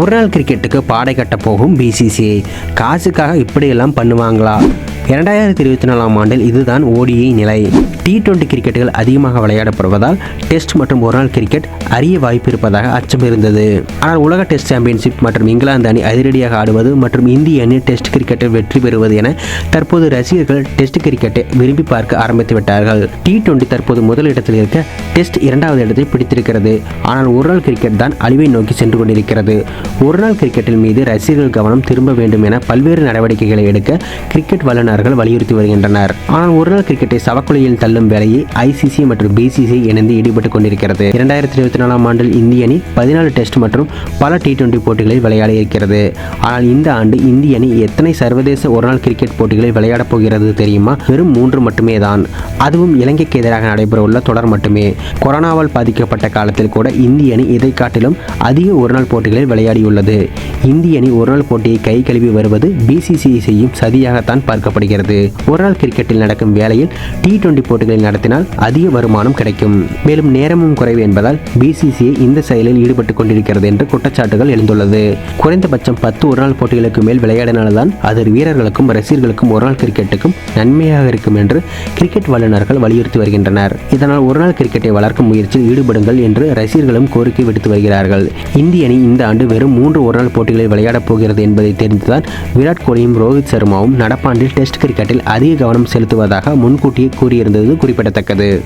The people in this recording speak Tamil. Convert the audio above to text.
ஒரு நாள் கிரிக்கெட்டுக்கு பாடை கட்ட போகும் பிசிசிஐ காசுக்காக இப்படியெல்லாம் பண்ணுவாங்களா? இரண்டாயிரத்தி இருபத்தி நாலாம் ஆண்டில் இதுதான் ஓடிஐ நிலை. டி டுவெண்டி கிரிக்கெட்டுகள் அதிகமாக விளையாடப்படுவதால் டெஸ்ட் மற்றும் ஒருநாள் கிரிக்கெட் அரிய வாய்ப்பு இருப்பதாக அச்சம் இருந்தது. ஆனால் உலக டெஸ்ட் சாம்பியன்ஷிப் மற்றும் இங்கிலாந்து அணி அதிரடியாக ஆடுவது மற்றும் இந்திய அணி டெஸ்ட் கிரிக்கெட்டில் வெற்றி பெறுவது என தற்போது ரசிகர்கள் டெஸ்ட் கிரிக்கெட்டை விரும்பி பார்க்க ஆரம்பித்து விட்டார்கள் டி டுவெண்டி தற்போது முதல் இடத்தில் இருக்க டெஸ்ட் இரண்டாவது இடத்தை பிடித்திருக்கிறது. ஆனால் ஒருநாள் கிரிக்கெட் தான் அழிவை நோக்கி சென்று கொண்டிருக்கிறது. ஒருநாள் கிரிக்கெட்டின் மீது ரசிகர்கள் கவனம் திரும்ப வேண்டும் என பல்வேறு நடவடிக்கைகளை எடுக்க கிரிக்கெட் வல்லுநர்கள் வலியுறுத்தி வருகின்றனர். ஆனால் ஒருநாள் கிரிக்கெட்டை சவக்குழியில் தள்ளும் வேலையை ஐசிசி மற்றும் பிசிசி இணைந்து ஈடுபட்டுக் கொண்டிருக்கிறது. இரண்டாயிரத்தி இருபத்தி நாலாம் ஆண்டில் இந்திய அணி பதினாலு டெஸ்ட் மற்றும் பல டி டுவெண்டி போட்டிகளில் விளையாட இருக்கிறது. ஆனால் இந்த ஆண்டு இந்திய அணி எத்தனை சர்வதேச ஒருநாள் கிரிக்கெட் போட்டிகளில் விளையாடப் போகிறது தெரியுமா? வெறும் மூன்று மட்டுமே தான் அதுவும் இலங்கைக்கு எதிராக நடைபெறவுள்ள தொடர் மட்டுமே. கொரோனாவால் பாதிக்கப்பட்ட காலத்தில் கூட இந்திய அணி இதை காட்டிலும் அதிக ஒருநாள் போட்டிகளில் விளையாடியுள்ளது. இந்திய அணி ஒருநாள் போட்டியை கை கழுவி வருவது பிசிசிஐ செய்யும் சதியாகத்தான் பார்க்கப்படுகிறது. ஒருநாள் கிரிக்கெட்டில் நடக்கும் வேளையில் டி டுவெண்டி போட்டிகளை நடத்தினால் அதிக வருமானம் கிடைக்கும். மேலும் நேரமும் குறைவு என்பதால் பிசிசிஐ இந்த செயலில் ஈடுபட்டுக் கொண்டிருக்கிறது என்று குற்றச்சாட்டுகள் எழுந்துள்ளது. குறைந்தபட்சம் பத்து ஒருநாள் போட்டிகளுக்கு மேல் விளையாடினால்தான் அது வீரர்களுக்கும் ரசிகர்களுக்கும் ஒருநாள் கிரிக்கெட்டுக்கும் நன்மையாக இருக்கும் என்று கிரிக்கெட் வல்லுநர்கள் வலியுறுத்தி வருகின்றனர். இதனால் ஒருநாள் கிரிக்கெட்டை வளர்க்கும் முயற்சியில் ஈடுபடுங்கள் என்று ரசிகர்களும் கோரிக்கை விடுத்து வருகிறார்கள். இந்திய அணி இந்த ஆண்டு வெறும் மூன்று ஒருநாள் போட்டிகளில் விளையாடப் போகிறது என்பதை தெரிந்துதான் விராட் கோலியும் ரோஹித் சர்மாவும் நடப்பாண்டில் டெஸ்ட் டெஸ்ட் கிரிக்கெட்டில் அதிக கவனம் செலுத்துவதாக முன்கூட்டியே கூறியிருந்தது குறிப்பிடத்தக்கது.